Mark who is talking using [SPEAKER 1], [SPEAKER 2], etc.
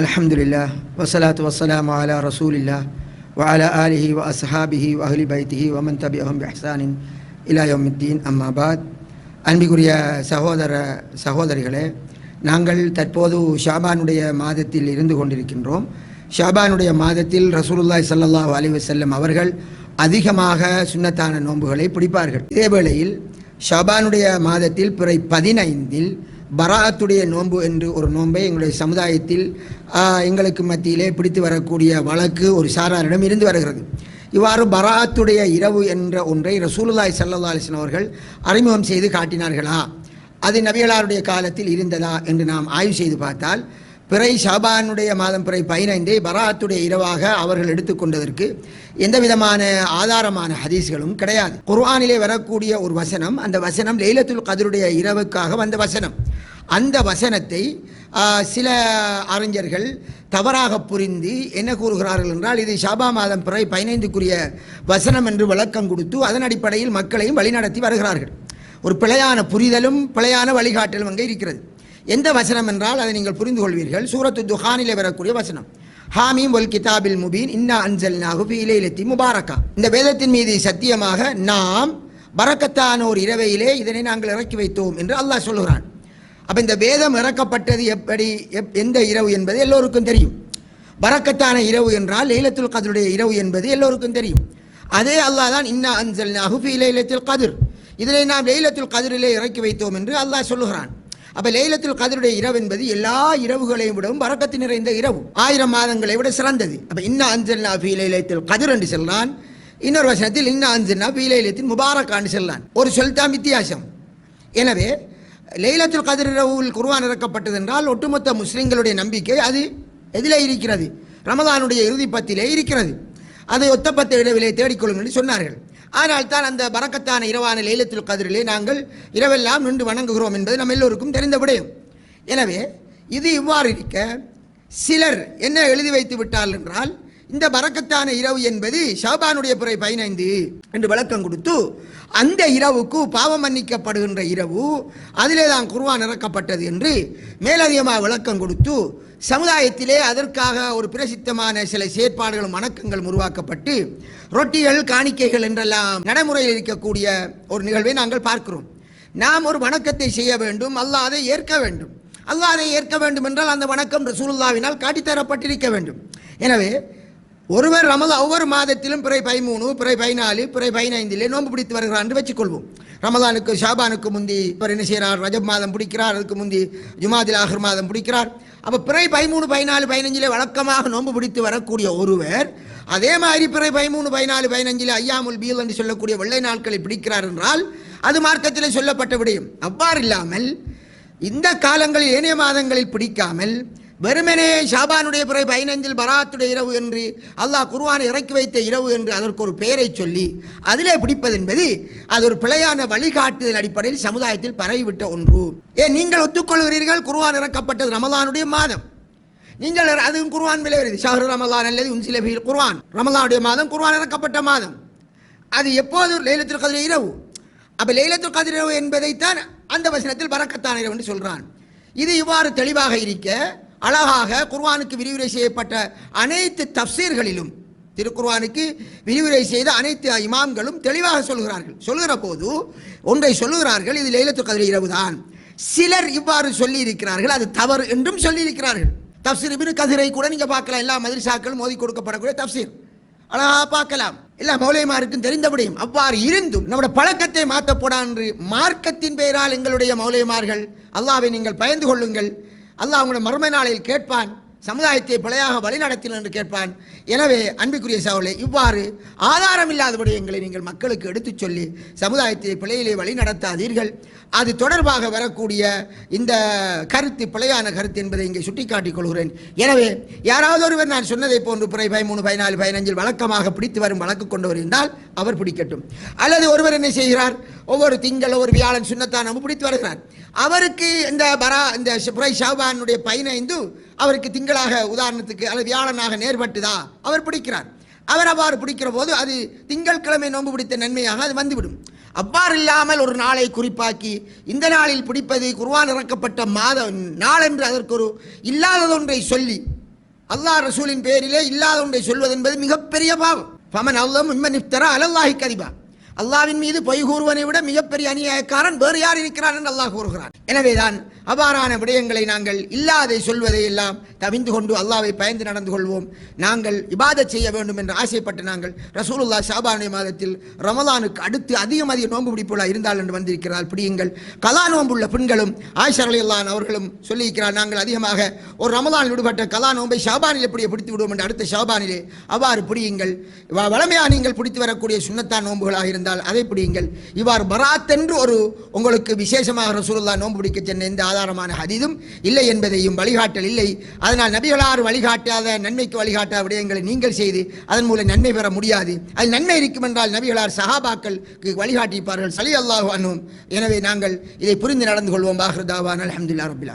[SPEAKER 1] അലഹമുല്ലാ വസ്സലാത്തു വസ്സലാം അല റസൂലില്ല വഅല ആലിഹി വ അസ്ഹാബിഹി വഹ്ലി ബൈത്തിഹി വമൻ തബി അഹം ബെഹ്സാനിൻ ഇലായോമിദ്ദീൻ അമ്മാബാദ് அன்பிக்குரிய சகோதர சகோதரிகளே நாங்கள் தற்போது ஷாபானுடைய மாதத்தில் இருந்து கொண்டிருக்கின்றோம். ஷாபானுடைய மாதத்தில் ரசூலுல்லாய் சல்லாஹூ அலி வசல்லம் அவர்கள் அதிகமாக சுண்ணத்தான நோன்புகளை பிடிப்பார்கள். இதேவேளையில் ஷாபானுடைய மாதத்தில் பிறை பதினைந்தில் பராத்துடைய நோன்பு என்று ஒரு நோன்பை எங்களுடைய சமுதாயத்தில் எங்களுக்கு மத்தியிலே பிடித்து வரக்கூடிய வழக்கு ஒரு சாராரிடம் இருந்து வருகிறது. இவ்வாறு பராத்துடைய இரவு என்ற ஒன்றை ரசூலுல்லாய் ஸல்லல்லாஹு அலைஹி அவர்கள் அறிமுகம் செய்து காட்டினார்களா? அது நபிகளாருடைய காலத்தில் இருந்ததா என்று நாம் ஆய்வு செய்து பார்த்தால் பிறை ஷாபானுடைய மாதம் பிறை பதினைந்தை பராத்துடைய இரவாக அவர்கள் எடுத்துக்கொண்டதற்கு எந்த விதமான ஆதாரமான ஹதீஸ்களும் கிடையாது. குர்ஆனிலே வரக்கூடிய ஒரு வசனம் அந்த வசனம் லைலத்துல் கதருடைய இரவுக்காக வந்த வசனம். அந்த வசனத்தை சில அறிஞர்கள் தவறாக புரிந்து என்ன கூறுகிறார்கள் என்றால் இது ஷாபா மாதம் பிறை பதினைந்துக்குரிய வசனம் என்று விளக்கம் கொடுத்து அதன் அடிப்படையில் மக்களையும் வழிநடத்தி வருகிறார்கள். ஒரு பிழையான புரிதலும் பிழையான வழிகாட்டலும் அங்கே இருக்கிறது. எந்த வசனம் என்றால் அதை நீங்கள் புரிந்து கொள்வீர்கள். சூரத்து துஹானிலே வரக்கூடிய வசனம். ஹாமீம் ஒல் கிதாபில் முபீன் இன்னா அன்சல் நாகுபி இலையிலத்தி முபாரக்கா. இந்த வேதத்தின் மீது சத்தியமாக நாம் பரக்கத்தான ஒரு இரவையிலே இதனை நாங்கள் இறக்கி வைத்தோம் என்று அல்லாஹ் சொல்லுகிறான். அப்போ இந்த வேதம் இறக்கப்பட்டது எப்படி? எப் எந்த இரவு என்பது எல்லோருக்கும் தெரியும். பரக்கத்தான இரவு என்றால் லைலத்துல் கதருடைய இரவு என்பது எல்லோருக்கும் தெரியும். அதே அல்லாஹ் தான் இன்னா அன்சல் நாகுபி லைலத்துல் கதிர் இதனை நாம் லைலத்துல் கதிரிலே இறக்கி வைத்தோம் என்று அல்லாஹ் சொல்லுகிறான். அப்போ லைலத்துல் கதருடைய இரவு என்பது எல்லா இரவுகளையும் விடவும் பரக்கத்து நிறைந்த இரவு. ஆயிரம் மாதங்களை விட சிறந்தது. அப்போ இன்ன அஞ்சல் நாஃபி லைலத்தில் கதிர் என்று செல்லான் இன்னொரு வசனத்தில் இன்ன அஞ்சல் நாஃபி லைலத்தின் முபாரக்கான்னு சொல்லலாம் ஒரு சொல் தான் வித்தியாசம். எனவே லைலத்துல் கதிர் இரவில் குர்ஆன் இறக்கப்பட்டது என்றால் ஒட்டுமொத்த முஸ்லிம்களுடைய நம்பிக்கை அது எதிலே இருக்கிறது. ரமதானுடைய இறுதி பத்திலே இருக்கிறது. அதை ஒத்தப்பத்த இடவிலே தேடிக்கொள்ளுங்கள் என்று சொன்னார்கள். ஆனால் தான் அந்த பறக்கத்தான இரவான லைலத்துல் கதிரிலே நாங்கள் இரவெல்லாம் நின்று வணங்குகிறோம் என்பது நம்ம எல்லோருக்கும் தெரிந்த விடயம். எனவே இது இவ்வாறு இருக்க சிலர் என்ன எழுதி வைத்து விட்டால் என்றால் இந்த பறக்கத்தான இரவு என்பது ஷாபானுடைய பிறை பதினைந்து என்று விளக்கம் கொடுத்து அந்த இரவுக்கு பாவம் மன்னிக்கப்படுகின்ற இரவு அதிலே தான் குருவான் இறக்கப்பட்டது என்று மேலதிகமாக விளக்கம் கொடுத்து சமுதாயத்திலே அதற்காக ஒரு பிரசித்தமான சில செயற்பாடுகளும் வணக்கங்களும் உருவாக்கப்பட்டு ரொட்டிகள் காணிக்கைகள் என்றெல்லாம் நடைமுறையில் இருக்கக்கூடிய ஒரு நிகழ்வை நாங்கள் பார்க்கிறோம். நாம் ஒரு வணக்கத்தை செய்ய வேண்டும் அல்லாஹ் அதை ஏற்க வேண்டும். அல்லாஹ் அதை ஏற்க வேண்டும் என்றால் அந்த வணக்கம் ரசூலுல்லாவினால் காட்டித்தரப்பட்டிருக்க வேண்டும். எனவே ஒருவர் ரமதா ஒவ்வொரு மாதத்திலும் பிறை பதிமூணு பிறை பதினாலு பிறை பதினைந்திலே நோன்பு பிடித்து வருகிறார் என்று வச்சுக்கொள்வோம். ரமதானுக்கு ஷாபானுக்கு முந்தி அவர் என்ன செய்கிறார்? ரஜப் மாதம் பிடிக்கிறார் அதுக்கு முந்தி ஜுமாதில் ஆஹர் மாதம் பிடிக்கிறார். அப்போ பிறை பதிமூணு பதினாலு பதினஞ்சிலே வழக்கமாக நோன்பு பிடித்து வரக்கூடிய ஒருவர் அதே மாதிரி பிறை பதிமூணு பதினாலு பதினஞ்சிலே ஐயாமுல் பீல் என்று சொல்லக்கூடிய வெள்ளை நாட்களை பிடிக்கிறார் என்றால் அது மார்க்கத்தில் சொல்லப்பட்ட விடயம். அவ்வாறு இல்லாமல் இந்த காலங்களில் ஏனைய மாதங்களில் பிடிக்காமல் வெறுமனே ஷாபானுடைய பிறை பதினைந்தில் பராத்துடைய இரவு என்று அல்லாஹ் குருவானை இறக்கி வைத்த இரவு என்று அதற்கு ஒரு பெயரை சொல்லி அதிலே பிடிப்பது என்பது அது ஒரு பிழையான வழிகாட்டுதல் அடிப்படையில் சமுதாயத்தில் பரவிவிட்ட ஒன்று. ஏன் நீங்கள் ஒத்துக்கொள்கிறீர்கள்? குருவான் இறக்கப்பட்டது ரமலானுடைய மாதம். நீங்கள் அதுவும் குருவான் விலை வருது. ஷஹரு ரமலான் அல்லது உன் ஃபீல் குருவான் ரமலானுடைய மாதம் குருவான் இறக்கப்பட்ட மாதம். அது எப்போது? லைலத்தில் கதிர இரவு. அப்போ லைலத்தில் கதிர் இரவு என்பதைத்தான் அந்த வசனத்தில் பரக்கத்தான இரவு என்று சொல்கிறான் இது இவ்வாறு தெளிவாக இருக்க அழகாக குர்வானுக்கு விரிவுரை செய்யப்பட்ட அனைத்து தப்சீர்களிலும் திருக்குர்வானுக்கு விரிவுரை செய்த அனைத்து இமாம்களும் தெளிவாக சொல்கிறார்கள். சொல்கிற போது ஒன்றை சொல்லுகிறார்கள் இது லைலத்து கதிர் இரவுதான். சிலர் இவ்வாறு சொல்லி இருக்கிறார்கள் அது தவறு என்றும் சொல்லி இருக்கிறார்கள் தப்சீர் இப்னு கதிரை கூட நீங்கள் பார்க்கலாம் எல்லா மதிரசாக்களும் மோதி கொடுக்கப்படக்கூடிய தப்சீர். அழகா பார்க்கலாம். எல்லா மௌலியமாருக்கும் தெரிந்தபடியும் அவ்வாறு இருந்தும் நம்முடைய பழக்கத்தை மாற்றப்படா என்று மார்க்கத்தின் பெயரால் எங்களுடைய மௌலியமார்கள் அல்லாவை நீங்கள் பயந்து கொள்ளுங்கள். அல்லாஹ் உங்களுடைய மறுமை நாளில் கேட்பான் சமுதாயத்தை பிழையாக வழிநடத்தின என்று கேட்பான். எனவே அன்புக்குரிய சகோதரே இவ்வாறு ஆதாரம் இல்லாத விடயங்களை நீங்கள் மக்களுக்கு எடுத்துச் சொல்லி சமுதாயத்தை பிழையிலே வழி நடத்தாதீர்கள் அது தொடர்பாக வரக்கூடிய இந்த கருத்து பிழையான கருத்து என்பதை இங்கே சுட்டிக்காட்டிக் கொள்கிறேன். எனவே யாராவது ஒருவர் நான் சொன்னதை போன்று பிறை பதிமூணு பதினாலு பதினஞ்சில் வழக்கமாக பிடித்து வரும் வழக்கு கொண்டவர் இருந்தால் அவர் பிடிக்கட்டும். அல்லது ஒருவர் என்ன செய்கிறார்? ஒவ்வொரு திங்கள் ஒவ்வொரு வியாழன் சுண்ணத்தான் நம்ம பிடித்து வருகிறார் அவருக்கு இந்த பரா இந்த புரை ஷாபானுடைய பதினைந்து அவருக்கு திங்களாக உதாரணத்துக்கு அல்லது வியாழனாக நேர்பட்டுதா அவர் பிடிக்கிறார். அவர் அவ்வாறு பிடிக்கிற போது அது திங்கட்கிழமை நோன்பு பிடித்த நன்மையாக அது வந்துவிடும். அவ்வாறு இல்லாமல் ஒரு நாளை குறிப்பாக்கி இந்த நாளில் பிடிப்பது குருவான் இறக்கப்பட்ட மாத நாள் என்று அதற்கு ஒரு இல்லாததொன்றை சொல்லி அல்லாஹ் ரசூலின் பேரிலே இல்லாத ஒன்றை சொல்வது என்பது மிகப்பெரிய பாவம். பமன் அல்லம் இம்ம இஃப்தரா அலல்லாஹி கதிபா. அல்லாவின் மீது பொய் கூறுவனை விட மிகப்பெரிய அநியாயக்காரன் வேறு யார் இருக்கிறான் என்று அல்லாஹ் கூறுகிறான். எனவேதான் அவ்வாறான விடயங்களை நாங்கள் இல்லாதை சொல்வதை எல்லாம் தவிந்து கொண்டு அல்லாவை பயந்து நடந்து கொள்வோம். நாங்கள் இபாத செய்ய வேண்டும் என்று ஆசைப்பட்டு நாங்கள் ரசூலுல்லா ஷாபானுடைய மாதத்தில் ரமலானுக்கு அடுத்து அதிகம் அதிக நோன்பு பிடிப்புள்ளா இருந்தால் என்று வந்திருக்கிறார். பிடியுங்கள். கலா நோன்புள்ள பெண்களும் ஆயிஷர் அவர்களும் சொல்லியிருக்கிறார் நாங்கள் அதிகமாக ஒரு ரமலானில் விடுபட்ட கலா நோன்பை ஷாபானில் எப்படி பிடித்து விடுவோம் என்று அடுத்த ஷாபானிலே அவ்வாறு பிடியுங்கள். வளமையாக நீங்கள் பிடித்து வரக்கூடிய சுண்ணத்தான் நோன்புகளாக இருந்தால் அதை பிடியுங்கள் இவ்வாறு பராத் என்று ஒரு உங்களுக்கு விசேஷமாக ரசூலுல்லா நோன்பு பிடிக்க சென்ற எந்த ஆதாரமான ஹதீதும் இல்லை என்பதையும் வழிகாட்டல் இல்லை. அதனால் நபிகளார் வழிகாட்டாத நன்மைக்கு வழிகாட்டாத விடயங்களை நீங்கள் செய்து அதன் மூலம் நன்மை பெற முடியாது. அது நன்மை இருக்கும் என்றால் நபிகளார் சஹாபாக்களுக்கு வழிகாட்டியிருப்பார்கள் சலி அல்லாஹ் எனவே நாங்கள் இதை புரிந்து நடந்து கொள்வோம். பாஹ்ரதாவான் அலமதுல்லா ரபிலா